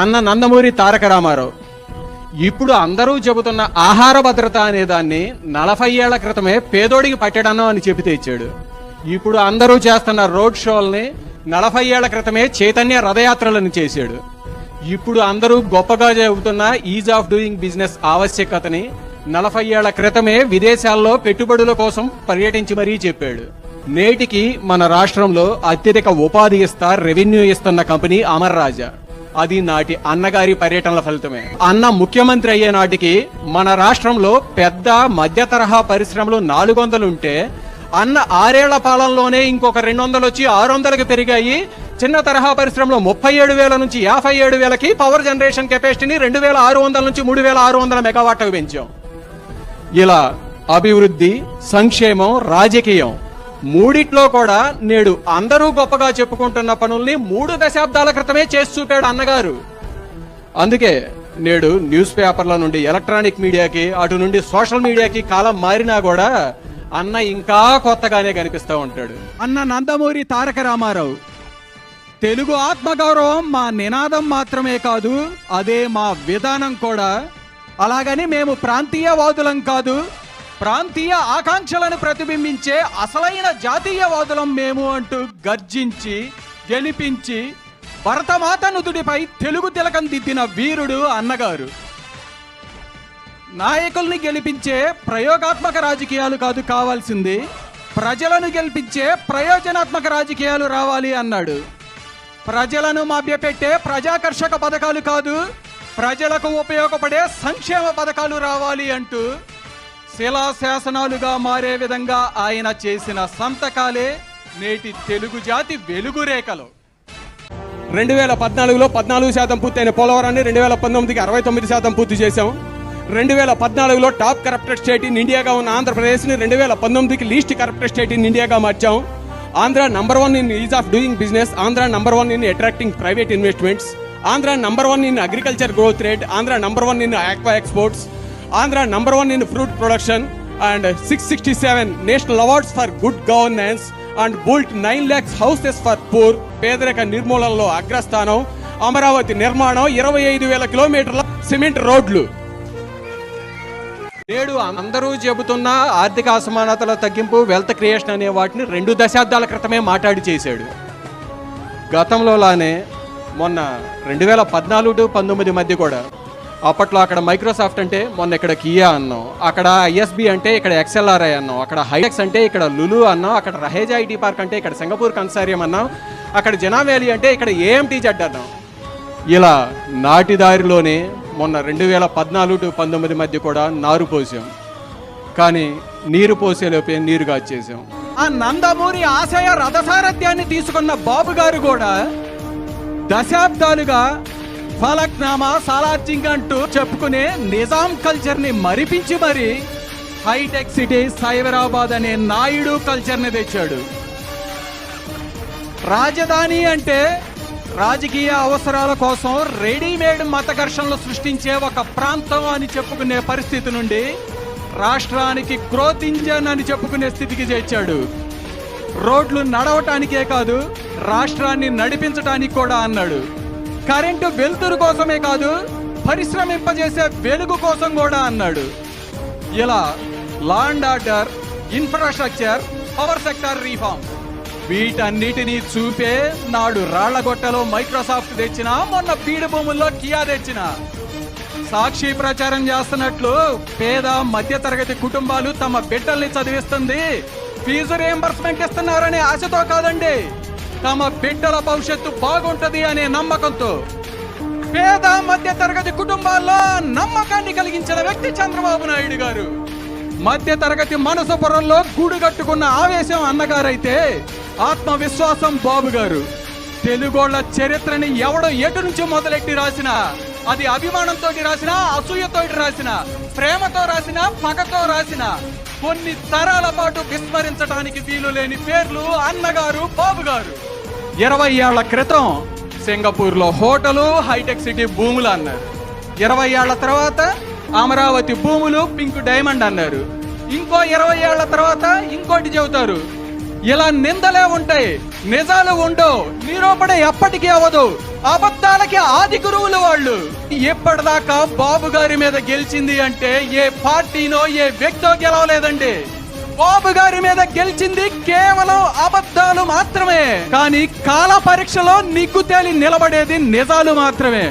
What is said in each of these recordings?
అన్న నందమూరి తారక రామారావు ఇప్పుడు అందరూ చెబుతున్న ఆహార భద్రత అనే దాన్ని నలభై ఏళ్ళ క్రితమే పేదోడికి పట్టడను అని చెబితే ఇచ్చాడు ఇప్పుడు అందరూ చేస్తున్న రోడ్ షోల్ని నలభై ఏళ్ళ క్రితమే చైతన్య రథయాత్రలను చేశాడు. ఇప్పుడు అందరూ గొప్పగా చెబుతున్న ఈజ్ ఆఫ్ డూయింగ్ బిజినెస్ ఆవశ్యకతని నలభై ఏళ్ళ క్రితమే విదేశాల్లో పెట్టుబడుల కోసం పర్యటించి మరీ చెప్పాడు. నేటికి మన రాష్ట్రంలో అత్యధిక ఉపాధి ఇస్తా రెవెన్యూ ఇస్తున్న కంపెనీ అమర్ రాజా. అది నాటి అన్నగారి పర్యటనల ఫలితమే. అన్న ముఖ్యమంత్రి అయ్యే నాటికి మన రాష్ట్రంలో పెద్ద మధ్య తరహా పరిశ్రమలు నాలుగు ఉంటే అన్న ఆరేళ్ళ పాలనలోనే ఇంకొక రెండు వందలు వచ్చి ఆరు వందలకు పెరిగాయి. చిన్న తరహా పరిశ్రమలో ముప్పై ఏడు వేల నుంచి యాభై ఏడు వేలకి పవర్ జనరేషన్ కెపాసిటీని రెండు వేల ఆరు వందల నుంచి మూడు వేల ఆరు వందల మెగావాట్లకు పెంచాం. ఇలా అభివృద్ధి సంక్షేమం రాజకీయం మూడిట్లో కూడా నేడు అందరూ గొప్పగా చెప్పుకుంటున్న పనుల్ని మూడు దశాబ్దాల క్రితమే చేసి చూపాడు అన్నగారు. అందుకే నేడు న్యూస్ పేపర్ల నుండి ఎలక్ట్రానిక్ మీడియాకి అటు నుండి సోషల్ మీడియాకి కాలం మారినా కూడా అన్న ఇంకా కొత్తగానే కనిపిస్తూ ఉంటాడు. అన్న నందమూరి తారక రామారావు తెలుగు ఆత్మగౌరవం మా నినాదం మాత్రమే కాదు అదే మా విధానం కూడా. అలాగని మేము ప్రాంతీయవాదులం కాదు ప్రాంతీయ ఆకాంక్షలను ప్రతిబింబించే అసలైన జాతీయవాదులం మేము అంటూ గర్జించి గెలిపించి భరతమాత నుదుడిపై తెలుగు తిలకం దిద్దిన వీరుడు అన్నగారు. నాయకుల్ని గెలిపించే ప్రయోగాత్మక రాజకీయాలు కాదు కావాల్సింది ప్రజలను గెలిపించే ప్రయోజనాత్మక రాజకీయాలు రావాలి అన్నాడు. ప్రజలను మభ్యపెట్టే ప్రజాకర్షక పథకాలు కాదు ప్రజలకు ఉపయోగపడే సంక్షేమ పథకాలు రావాలి అంటూ శిలా శాసనాలుగా మారే విధంగా ఆయన చేసిన సంతకాలే నేటి తెలుగు జాతి వెలుగు రేఖలు. రెండు వేల పద్నాలుగులో పద్నాలుగు శాతం పూర్తయిన పోలవరాన్ని రెండు వేల పంతొమ్మిదికి అరవై తొమ్మిది శాతం పూర్తి చేశాం. రెండు వేల పద్నాలుగులో టాప్ కరప్టెడ్ స్టేట్ ఇన్ ఇండియాగా ఉన్న ఆంధ్రప్రదేశ్ని రెండు వేల పంతొమ్మిదికి లీస్ట్ కరప్టెడ్ స్టేట్ ఇన్ ఇండియాగా మార్చాం. Andhra number one in ease of doing business Andhra number one in attracting private investments Andhra number one in agriculture growth rate Andhra number one in aqua exports Andhra number one in fruit production and six sixty seven national awards for good governance and built nine lakhs houses for poor పేదరిక నిర్మూలనలో అగ్రస్థానం అమరావతి నిర్మాణం ఇరవై ఐదు వేల కిలోమీటర్ల cement రోడ్లు. నేడు అందరూ చెబుతున్న ఆర్థిక అసమానతల తగ్గింపు వెల్త్ క్రియేషన్ అనే వాటిని రెండు దశాబ్దాల క్రితమే మాట్లాడి చేశాడు. గతంలోలానే మొన్న రెండు వేల పద్నాలుగు టు పంతొమ్మిది మధ్య కూడా అప్పట్లో అక్కడ మైక్రోసాఫ్ట్ అంటే మొన్న ఇక్కడ కియా అన్నాం. అక్కడ ఐఎస్బి అంటే ఇక్కడ ఎక్స్ఎల్ఆర్ఐ అన్నాం. అక్కడ హైటెక్స్ అంటే ఇక్కడ లులు అన్నాం. అక్కడ రహేజా ఐటీ పార్క్ అంటే ఇక్కడ సింగపూర్ కన్సారియం అన్నాం. అక్కడ జనా వ్యాలీ అంటే ఇక్కడ ఏఎంటీ జడ్ అన్నాం. ఇలా నాటి దారిలోనే మొన్న రెండు వేల పద్నాలుగు టు పంతొమ్మిది మధ్య కూడా నారు పోసాం. కానీ నీరు పోసేలోపే నీరు కాచేసాం. ఆ నందమూరి ఆశయ రథసారథ్యాన్ని తీసుకున్న బాబు గారు కూడా దశాబ్దాలుగా ఫలక్నామా సాలార్జింగ్ అంటూ చెప్పుకునే నిజాం కల్చర్ని మరిపించి మరి హైటెక్ సిటీ సైబరాబాద్ అనే నాయుడు కల్చర్ని తెచ్చాడు. రాజధాని అంటే రాజకీయ అవసరాల కోసం రెడీమేడ్ మత ఘర్షణలు సృష్టించే ఒక ప్రాంతం అని చెప్పుకునే పరిస్థితి నుండి రాష్ట్రానికి గ్రోత్ ఇంజన్ అని చెప్పుకునే స్థితికి చేర్చాడు. రోడ్లు నడవటానికే కాదు రాష్ట్రాన్ని నడిపించటానికి కూడా అన్నాడు. కరెంటు వెలుతురు కోసమే కాదు పరిశ్రమింపజేసే వెలుగు కోసం కూడా అన్నాడు. ఇలా law and order infrastructure power sector reform. వీటన్నిటినీ చూపే నాడు రాళ్ళగొట్టలో మైక్రోసాఫ్ట్ తెచ్చిన మొన్న బీడు భూముల్లో కియా తెచ్చిన. సాక్షి ప్రచారం చేస్తున్నట్లు పేద మధ్యతరగతి కుటుంబాలు తమ బిడ్డల్ని చదివిస్తుంది. ఫీజు రియంబర్స్మెంట్ ఇస్తున్నారనే ఆశతో కాదండి. తమ బిడ్డల భవిష్యత్తు బాగుంటది అనే నమ్మకంతో పేద మధ్య తరగతి కుటుంబాల్లో నమ్మకాన్ని కలిగించిన వ్యక్తి చంద్రబాబు నాయుడు గారు. మధ్య తరగతి మనసు పొరల్లో గూడు కట్టుకున్న ఆవేశం అన్నగారైతే ఆత్మవిశ్వాసం బాబు గారు. తెలుగోళ్ళ చరిత్రని ఎవడో ఎటు నుంచి మొదలెట్టి రాసినా అది అభిమానంతో రాసినా అసూయతో రాసిన ప్రేమతో రాసిన పగతో రాసిన కొన్ని తరాల పాటు విస్మరించడానికి వీలు లేని పేర్లు అన్నగారు బాబు గారు. ఇరవై ఏళ్ళ క్రితం సింగపూర్లో హోటలు హైటెక్ సిటీ భూములు అన్నారు. ఇరవై ఏళ్ళ తర్వాత అమరావతి భూములు పింక్ డైమండ్ అన్నారు. ఇంకో ఇరవై ఏళ్ళ తర్వాత ఇంకోటి చెబుతారు. ఇలా నిందలే ఉంటాయి నిజాలు ఉండవు నిరూపణ ఎప్పటికీ అవ్వదు. అబద్ధాలకి ఆది గురువులు వాళ్ళు. ఎప్పటిదాకా బాబు గారి మీద గెలిచింది అంటే ఏ పార్టీనో ఏ వ్యక్తో గెలవలేదండి. బాబు గారి మీద గెలిచింది కేవలం అబద్ధాలు మాత్రమే. కానీ కాల పరీక్షలో నిగ్గు తేలి నిలబడేది నిజాలు మాత్రమే.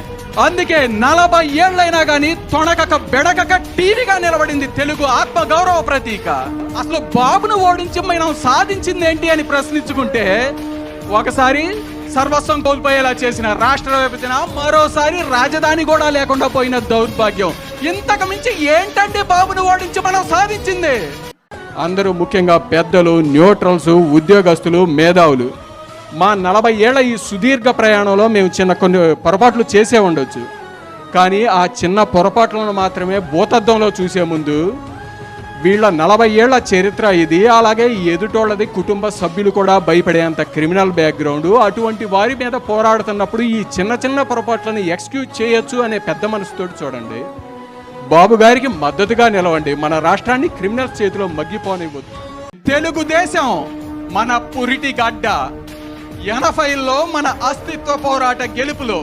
అందుకే నలభై ఏళ్ళైనా గానీ తొణకక బెడకక టీవీగా నిలబడింది తెలుగు ఆత్మ గౌరవ ప్రతీక. అసలు బాబును ఓడించి మనం సాధించింది ఏంటి అని ప్రశ్నించుకుంటే ఒకసారి సర్వస్వం కోల్పోయేలా చేసిన రాష్ట్ర విభజన మరోసారి రాజధాని కూడా లేకుండా పోయిన దౌర్భాగ్యం. ఇంతకు మించి ఏంటంటే బాబును ఓడించి మనం సాధించింది? అందరూ ముఖ్యంగా పెద్దలు న్యూట్రల్స్ ఉద్యోగస్తులు మేధావులు. మా నలభై ఏళ్ళ ఈ సుదీర్ఘ ప్రయాణంలో మేము చిన్న కొన్ని పొరపాట్లు చేసే ఉండొచ్చు. కానీ ఆ చిన్న పొరపాట్లను మాత్రమే భూతద్దంలో చూసే ముందు వీళ్ళ నలభై ఏళ్ళ చరిత్ర ఇది. అలాగే ఎదుటోళ్ళది కుటుంబ సభ్యులు కూడా భయపడేంత క్రిమినల్ బ్యాక్గ్రౌండ్ అటువంటి వారి మీద పోరాడుతున్నప్పుడు ఈ చిన్న చిన్న పొరపాట్లను ఎక్స్క్యూజ్ చేయొచ్చు అనే పెద్ద మనసుతోటి చూడండి. బాబు గారికి మద్దతుగా నిలవండి. మన రాష్ట్రాన్ని క్రిమినల్స్ చేతిలో మగ్గిపోనివ్వద్దు. తెలుగుదేశం మన పురిటి గడ్డ. ఎనభైలో మన అస్తిత్వ పోరాట గెలుపులో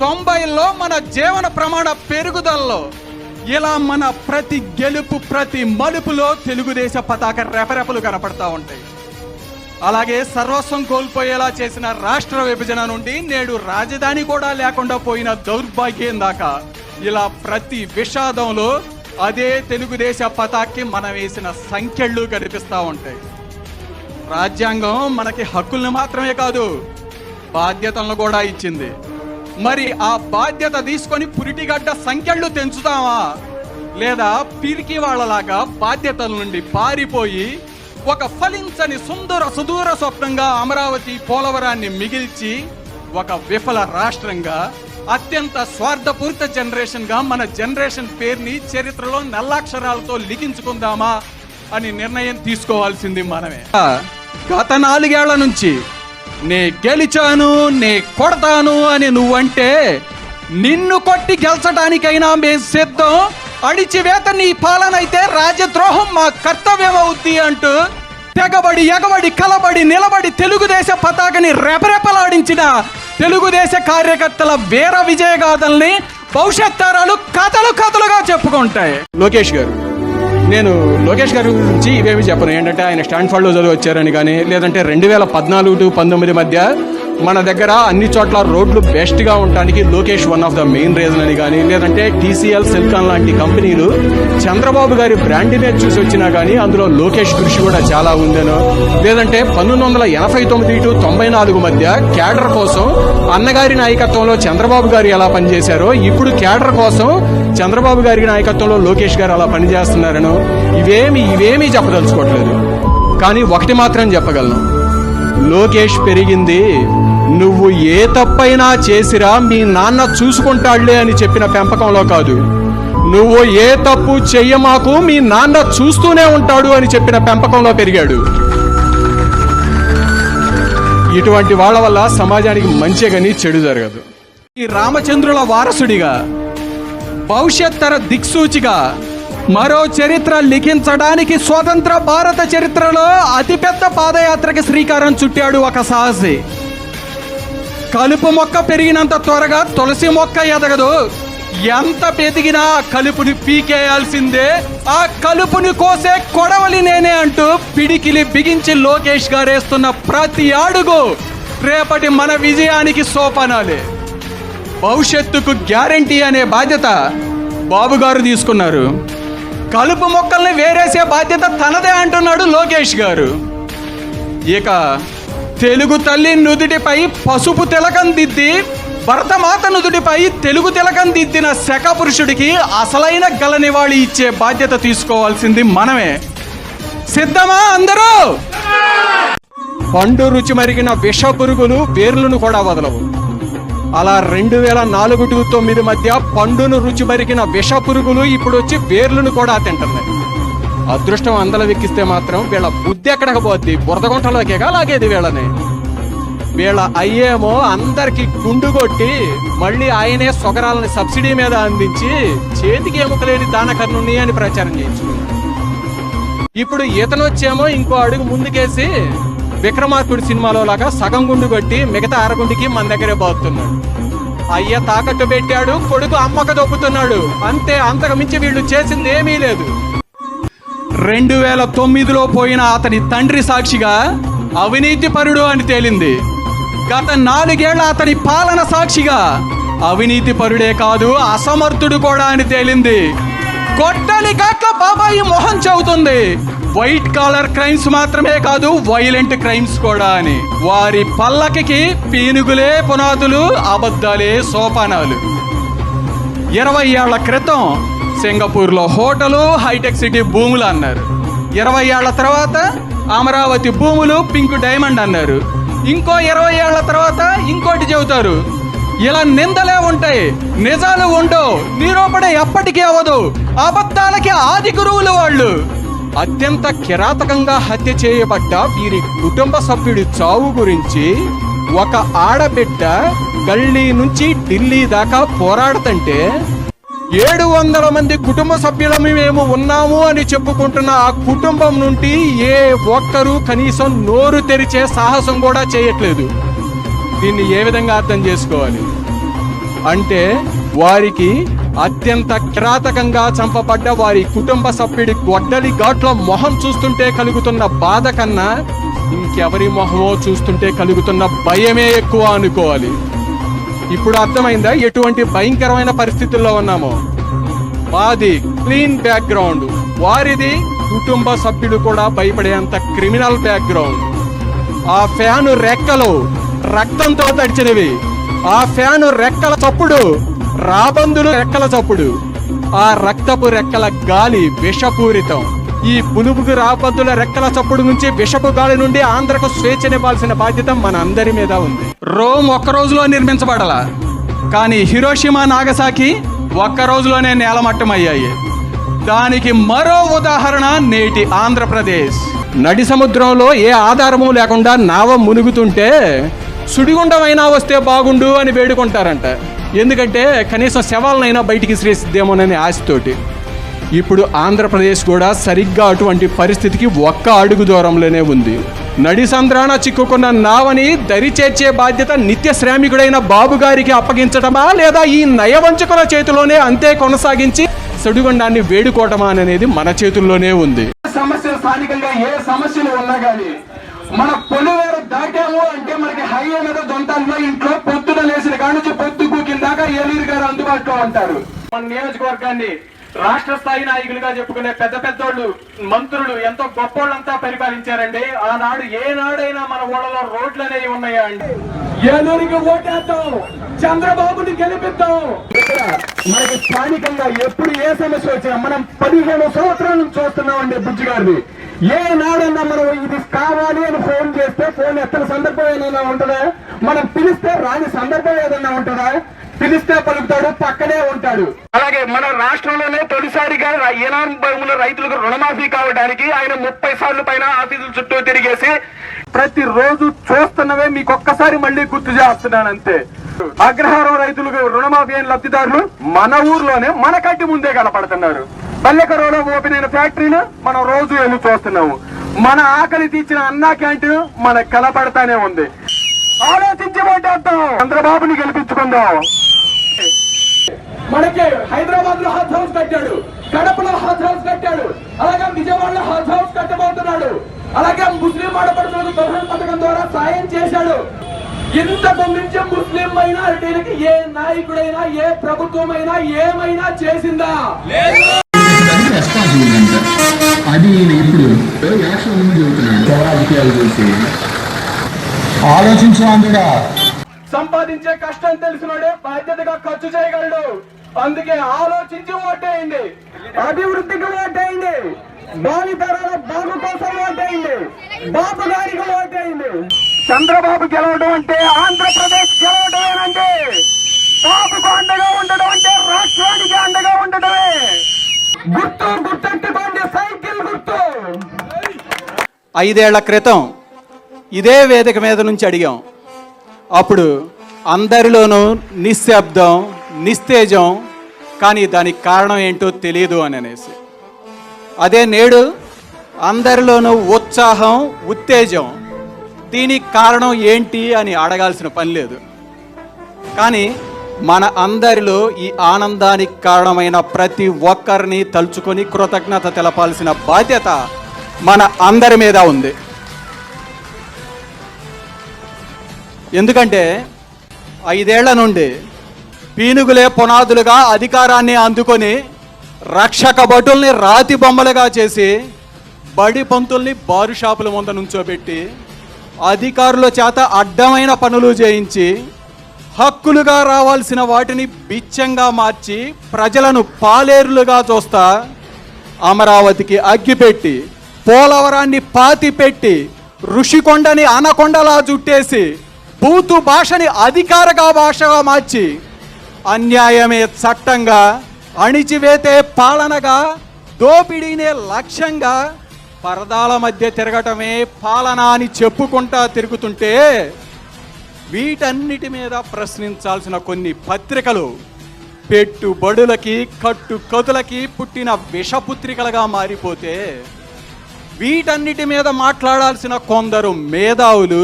తొంభైలో మన జీవన ప్రమాణ పెరుగుదలలో ఇలా మన ప్రతి గెలుపు ప్రతి మలుపులో తెలుగుదేశ పతాక రెపరెపలు కనపడతా ఉంటాయి. అలాగే సర్వస్వం కోల్పోయేలా చేసిన రాష్ట్ర విభజన నుండి నేడు రాజధాని కూడా లేకుండా పోయిన దౌర్భాగ్యం దాకా ఇలా ప్రతి విషాదంలో అదే తెలుగుదేశ పతాకి మనం వేసిన సంఖ్యలు కనిపిస్తూ ఉంటాయి. రాజ్యాంగం మనకి హక్కుల్ని మాత్రమే కాదు బాధ్యతలను కూడా ఇచ్చింది. మరి ఆ బాధ్యత తీసుకొని పురిటిగడ్డ సంఖ్యలు తెంచుతామా? లేదా పిరికి వాళ్ళలాగా బాధ్యతల నుండి పారిపోయి ఒక ఫలించని సుందర సుదూర స్వప్నంగా అమరావతి పోలవరాన్ని మిగిల్చి ఒక విఫల రాష్ట్రంగా అత్యంత స్వార్థపూరిత జనరేషన్గా మన జనరేషన్ పేరుని చరిత్రలో నల్లాక్షరాలతో లిఖించుకుందామా అని నిర్ణయం తీసుకోవాల్సింది మనమే. గత నాలుగేళ్ళ నుంచి నే గెలిచాను నే కొడతాను అని నువ్వంటే నిన్ను కొట్టి గెలచడానికైనా మేము సిద్ధం. అణిచివేత నీ పాలనైతే రాజద్రోహం మా కర్తవ్యం అవుద్ది అంటూ తెగబడి ఎగబడి కలబడి నిలబడి తెలుగుదేశ పతాకని రెపరెపలాడించిన తెలుగుదేశ కార్యకర్తల వీర విజయగాథల్ని భవిష్యత్ తరాలు కథలు కథలుగా చెప్పుకుంటాయి. లోకేష్ గారు నేను లోకేష్ గారి గురించి ఇవేమి చెప్పను. ఏంటంటే ఆయన స్టాండ్ఫర్డ్లో చదివి వచ్చారని కానీ లేదంటే రెండు వేల పద్నాలుగు టు పంతొమ్మిది మధ్య మన దగ్గర అన్ని చోట్ల రోడ్లు బెస్ట్గా ఉండడానికి Lokesh one of the main reason అని కానీ లేదంటే టీసీఎల్ సెల్కాన్ లాంటి కంపెనీలు చంద్రబాబు గారి బ్రాండినే చూసి వచ్చినా కానీ అందులో లోకేష్ కృషి కూడా చాలా ఉందనో లేదంటే పంతొమ్మిది వందల ఎనభై తొమ్మిది టు తొంభై నాలుగు మధ్య క్యాడర్ కోసం అన్నగారి నాయకత్వంలో చంద్రబాబు గారు ఎలా పనిచేశారో ఇప్పుడు క్యాడర్ కోసం చంద్రబాబు గారి నాయకత్వంలో లోకేష్ గారు అలా పనిచేస్తున్నారనో ఇవేమి ఇవేమీ చెప్పదలుచుకోవట్లేదు. కానీ ఒకటి మాత్రం చెప్పగలను. లోకేష్ పెరిగింది నువ్వు ఏ తప్పైనా చేసిరా మీ నాన్న చూసుకుంటాడులే అని చెప్పిన పెంపకంలో కాదు. నువ్వు ఏ తప్పు చెయ్యమాకు మీ నాన్న చూస్తూనే ఉంటాడు అని చెప్పిన పెంపకంలో పెరిగాడు. ఇటువంటి వాళ్ళ వల్ల సమాజానికి మంచి కానీ చెడు జరగదు. ఈ రామచంద్రుల వారసుడిగా భవిష్యత్ తర దిక్సూచిగా మరో చరిత్ర లిఖించడానికి స్వతంత్ర భారత చరిత్రలో అతిపెద్ద పాదయాత్రకి శ్రీకారం చుట్టాడు ఒక సాహసి. కలుపు మొక్క పెరిగినంత త్వరగా తులసి మొక్క ఎదగదు. ఎంత పెదిగినా కలుపుని పీకేయాల్సిందే. ఆ కలుపుని కోసే కొడవలి నేనే అంటూ పిడికిలి బిగించి లోకేష్ గారేస్తున్న ప్రతి అడుగు రేపటి మన విజయానికి సోపానాలే. భవిష్యత్తుకు గ్యారంటీ అనే బాధ్యత బాబు గారు తీసుకున్నారు. కలుపు మొక్కల్ని వేరేసే బాధ్యత తనదే అంటున్నాడు లోకేష్ గారు. ఇక తెలుగు తల్లి నుదుటిపై పసుపు తిలకం దిద్ది భరతమాత నుదుటిపై తెలుగు తిలకం దిద్దిన శక పురుషుడికి అసలైన గల నివాళి ఇచ్చే బాధ్యత తీసుకోవాల్సింది మనమే. సిద్ధమా అందరూ? పండు రుచి మరిగిన విష పురుగులు వేర్లను కూడా వదలవు. అలా రెండు వేల నాలుగు టు తొమ్మిది మధ్య పండును రుచి మరిగిన విష పురుగులు ఇప్పుడు వచ్చి వేర్లను కూడా తింటున్నాయి. అదృష్టం అందల వెక్కిస్తే మాత్రం వీళ్ళ బుద్ధి ఎక్కడికి పోద్ది? బురదగుంటలోకేగా లాగేది వీళ్ళని. వీళ్ళ అయ్యేమో అందరికి గుండు కొట్టి మళ్ళీ ఆయనే సొగరాలని సబ్సిడీ మీద అందించి చేతికి ఎముకలేని దానకర్ణుని అని ప్రచారం చేయించుకున్నాడు ఇప్పుడు ఇతనొచ్చేమో ఇంకో అడుగు ముందుకేసి విక్రమార్కుడి సినిమాలో లాగా సగం గుండు కొట్టి మిగతా అరగుండికి మన దగ్గరే బాగుతున్నాడు అయ్య తాకట్టు పెట్టాడు కొడుకు అమ్మక దొప్పుతున్నాడు అంతే అంతకు మించి వీళ్ళు చేసింది ఏమీ లేదు. రెండు వేల తొమ్మిదిలో పోయిన అతని తండ్రి సాక్షిగా అవినీతి పరుడు అని తేలింది. గత నాలుగేళ్ళ అతని పాలన సాక్షిగా అవినీతి పరుడే కాదు అసమర్థుడు కూడా అని తేలింది. కొట్టలి గట్ల బాబాయి మొహం చెబుతుంది. వైట్ కాలర్ క్రైమ్స్ మాత్రమే కాదు వైలెంట్ క్రైమ్స్ కూడా అని. వారి పల్లకి పీనుగులే పునాదులు అబద్ధాలే సోపానాలు. ఇరవై ఏళ్ళ క్రితం సింగపూర్లో హోటలు హైటెక్ సిటీ భూములు అన్నారు. ఇరవై ఏళ్ళ తర్వాత అమరావతి భూములు పింక్ డైమండ్ అన్నారు. ఇంకో ఇరవై ఏళ్ళ తర్వాత ఇంకోటి చెబుతారు. ఇలా నిందలే ఉంటాయి నిజాలు ఉండవు నిరూపణ ఎప్పటికీ అవ్వదు. అబద్ధాలకి ఆది గురువులు వాళ్ళు. అత్యంత కిరాతకంగా హత్య చేయబడ్డ వీరి కుటుంబ సభ్యుడి చావు గురించి ఒక ఆడబిడ్డ గల్లీ నుంచి ఢిల్లీ దాకా పోరాడుతుంటే ఏడు వందల మంది కుటుంబ సభ్యుల మేము ఉన్నాము అని చెప్పుకుంటున్న ఆ కుటుంబం నుండి ఏ ఒక్కరూ కనీసం నోరు తెరిచే సాహసం కూడా చేయట్లేదు. దీన్ని ఏ విధంగా అర్థం చేసుకోవాలి? అంటే వారికి అత్యంత కిరాతకంగా చంపబడ్డ వారి కుటుంబ సభ్యుడి గొడ్డలి ఘాట్ల మొహం చూస్తుంటే కలుగుతున్న బాధ కన్నా ఇంకెవరి మొహమో చూస్తుంటే కలుగుతున్న భయమే ఎక్కువ అనుకోవాలి. ఇప్పుడు అర్థమైందా? ఎటువంటి భయంకరమైన పరిస్థితుల్లో ఉన్నామో? మాది క్లీన్ బ్యాక్గ్రౌండ్. వారిది కుటుంబ సభ్యులు కూడా భయపడేంత క్రిమినల్ బ్యాక్గ్రౌండ్. ఆ ఫ్యాను రెక్కలు రక్తంతో తడిచినవి. ఆ ఫ్యాను రెక్కల చప్పుడు రాబందులు రెక్కల చప్పుడు. ఆ రక్తపు రెక్కల గాలి విషపూరితం. ఈ పులుపుకు రాబందుల రెక్కల చప్పుడు నుంచి విషపు గాలి నుండి ఆంధ్రకు స్వేచ్ఛనివ్వాల్సిన బాధ్యత మన అందరి మీద ఉంది. రోమ్ ఒక్క రోజులో నిర్మించబడలా కానీ హిరోషిమా నాగసాకి ఒక్క రోజులోనే నేలమట్టమయ్యాయి. దానికి మరో ఉదాహరణ నేటి ఆంధ్రప్రదేశ్. నడి సముద్రంలో ఏ ఆధారము లేకుండా నావ మునుగుతుంటే సుడిగుండమైనా వస్తే బాగుండు అని వేడుకుంటారంట. ఎందుకంటే కనీసం శవాలనైనా బయటికి శ్రేసిద్దేమోనని ఆశతోటి. ఇప్పుడు ఆంధ్రప్రదేశ్ కూడా సరిగ్గా అటువంటి పరిస్థితికి ఒక్క అడుగు దూరంలోనే ఉంది. నడి సంద్రాన చిక్కుకున్న నావని దరి చేర్చే బాధ్యత నిత్య శ్రామికుడైన బాబు గారికి అప్పగించటమా లేదా ఈ నయవంచకుల చేతిలోనే అంతే కొనసాగించి సుడిగుండాన్ని వేడుకోవటమా అనేది మన చేతుల్లోనే ఉంది. సమస్యలు స్థానికంగా ఏ సమస్యలు ఉన్నా గానీ మన పొలివేరు దాటాము అంటే మనకి హైవే మీద దొంతాల్లో ఇంట్లో పొద్దున లేచిన కాడ నుంచి పొద్దు కూకిన దాకా ఏలూరు గారు అందుబాటులో ఉంటారు. మన నియోజకవర్గాన్ని రాష్ట్ర స్థాయి నాయకులుగా చెప్పుకునే పెద్ద పెద్దోళ్ళు మంత్రులు ఎంతో గొప్పోళ్ళంతా పరిపాలించారండి. ఆనాడు ఏనాడైనా మన ఊళ్ళలో రోడ్లు అనేవి ఉన్నాయా అండి ఏలూరికి ఓటేద్దాం చంద్రబాబుని గెలిపిద్దాం. మనకి స్థానికంగా ఎప్పుడు ఏ సమస్య వచ్చినా మనం పదిహేను సంవత్సరాల నుంచి చూస్తున్నామండి బుజ్జి గారిని. ఏ నాడన్నా మనం ఇది కావాలి అని ఫోన్ చేస్తే ఫోన్ ఎత్తని సందర్భం ఏదైనా ఉంటుందా? మనం పిలిస్తే రాని సందర్భం ఏదైనా ఉంటుందా? పిలిస్తే పలుకుతాడు పక్కనే ఉంటాడు. అలాగే మన రాష్ట్రంలోనే తొలిసారిగా ఏనాం భూముల రైతులకు రుణమాఫీ కావడానికి ఆయన ముప్పై సార్లు పైన ఆఫీసుల చుట్టూ తిరిగేసి ప్రతి రోజు చూస్తున్నవే మీకు ఒక్కసారి మళ్ళీ గుర్తు చేస్తున్నాను అంతే అగ్రహారం రైతులకు రుణమాఫీ అయిన లబ్ధిదారులు మన ఊర్లోనే మన కంటి ముందే కనపడుతున్నారు. పల్లెకరువులో ఓపెన్ అయిన ఫ్యాక్టరీలు మనం రోజు వెళ్ళి చూస్తున్నాము. మన ఆకలి తీర్చిన అన్నా క్యాంటీన్ మనకు కనపడతానే ఉంది. ఆలోచించి ఓటేద్దాం చంద్రబాబుని గెలిపించుకుందాం. మనకి హైదరాబాద్లో హజ్ హౌస్ కట్టాడు. కడపలో హజ్ హౌస్ కట్టాడు. అలాగే విజయవాడలో హజ్ హౌస్ కట్టబోతున్నాడు. అలాగే ముస్లిం ఆడపడుతులకు దొరహన్ పథకం ద్వారా సాయం చేశాడు. ఇంతకు మించి ముస్లిం మైనారిటీలకి ఏ నాయకుడైనా ఏ ప్రభుత్వమైనా ఏమైనా చేసిందా? అది ఈయన ఇప్పుడు యాక్షన్ ముందు చెబుతున్నాడు. రాజకీయాలు చూసి. ఆలోచించు అందుగా సంపాదించే కష్టం తెలిసినోడే బాధ్యతగా ఖర్చు చేయగలడు. అందుకే ఆలోచించి ఓటేయండి అభివృద్ధికి ఓటేయండి భావితరాల బాబు కోసం ఓటేయండి బాబు గారికి ఓటేయండి చంద్రబాబు గెలవడం అంటే ఆంధ్రప్రదేశ్ గెలవడమేనండి బాబుకు అండగా ఉండడం అంటే రాష్ట్రానికి అండగా ఉండడమే. గుర్తు గుర్తెట్టుకోండి సైకిల్ గుర్తు. ఐదేళ్ళ క్రితం ఇదే వేదిక మీద నుంచి అడిగాం. అప్పుడు అందరిలోనూ నిశ్శబ్దం నిస్తేజం కానీ దానికి కారణం ఏంటో తెలియదు అని అనేసి. అదే నేడు అందరిలోనూ ఉత్సాహం ఉత్తేజం దీనికి కారణం ఏంటి అని అడగాల్సిన పని లేదు. కానీ మన అందరిలో ఈ ఆనందానికి కారణమైన ప్రతి ఒక్కరిని తలుచుకొని కృతజ్ఞత తెలపాల్సిన బాధ్యత మన అందరి మీద ఉంది. ఎందుకంటే ఐదేళ్ళ నుండి పీనుగులే పునాదులుగా అధికారాన్ని అందుకొని రక్షక భటుల్ని రాతి బొమ్మలుగా చేసి బడి పంతుల్ని బారు షాపుల ముంద నుంచోబెట్టి అధికారుల చేత అడ్డమైన పనులు చేయించి హక్కులుగా రావాల్సిన వాటిని బిచ్చంగా మార్చి ప్రజలను పాలేరులుగా చూస్తా అమరావతికి అగ్గిపెట్టి పోలవరాన్ని పాతిపెట్టి ఋషికొండని అనకొండలా జుట్టేసి బూతు భాషని అధికారగా భాషగా మార్చి అన్యాయమే చట్టంగా అణిచివేతే పాలనగా దోపిడీనే లక్ష్యంగా పరదాల మధ్య తిరగటమే పాలన అని చెప్పుకుంటా తిరుగుతుంటే వీటన్నిటి మీద ప్రశ్నించాల్సిన కొన్ని పత్రికలు పెట్టుబడులకి కట్టు కదులకి పుట్టిన విషపుత్రికలుగా మారిపోతే వీటన్నిటి మీద మాట్లాడాల్సిన కొందరు మేధావులు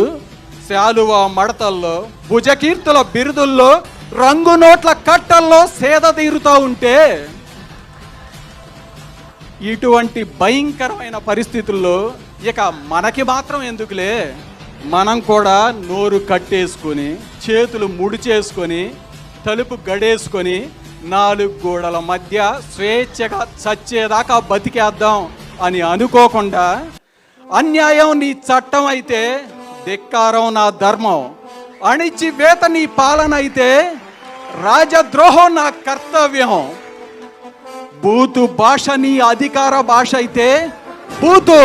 శాలువ మడతల్లో భుజకీర్తుల బిరుదుల్లో రంగు నోట్ల కట్టల్లో సేద తీరుతూ ఉంటే ఇటువంటి భయంకరమైన పరిస్థితుల్లో ఇక మనకి మాత్రం ఎందుకులే? మనం కూడా నోరు కట్టేసుకొని చేతులు ముడిచేసుకొని తలుపు గడేసుకొని నాలుగు గోడల మధ్య స్వేచ్ఛగా చచ్చేదాకా బతికేద్దాం అని అనుకోకుండా అన్యాయం నీ చట్టం అయితే ధిక్కారం నా ధర్మం. అణిచివేత నీ పాలన అయితే రాజద్రోహం నా కర్తవ్యం. బూతు భాష నీ అధికార భాష అయితే బూతు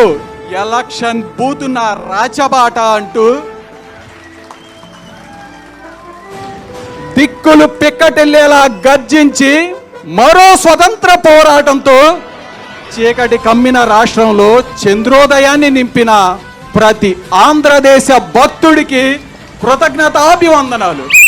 ఎలక్షన్ బూతు నా రాచబాట అంటూ దిక్కులు పిక్కటిల్లేలా గర్జించి మరో స్వతంత్ర పోరాటంతో చీకటి కమ్మిన రాష్ట్రంలో చంద్రోదయాన్ని నింపిన ప్రతి ఆంధ్రదేశ భక్తుడికి కృతజ్ఞతాభివందనాలు.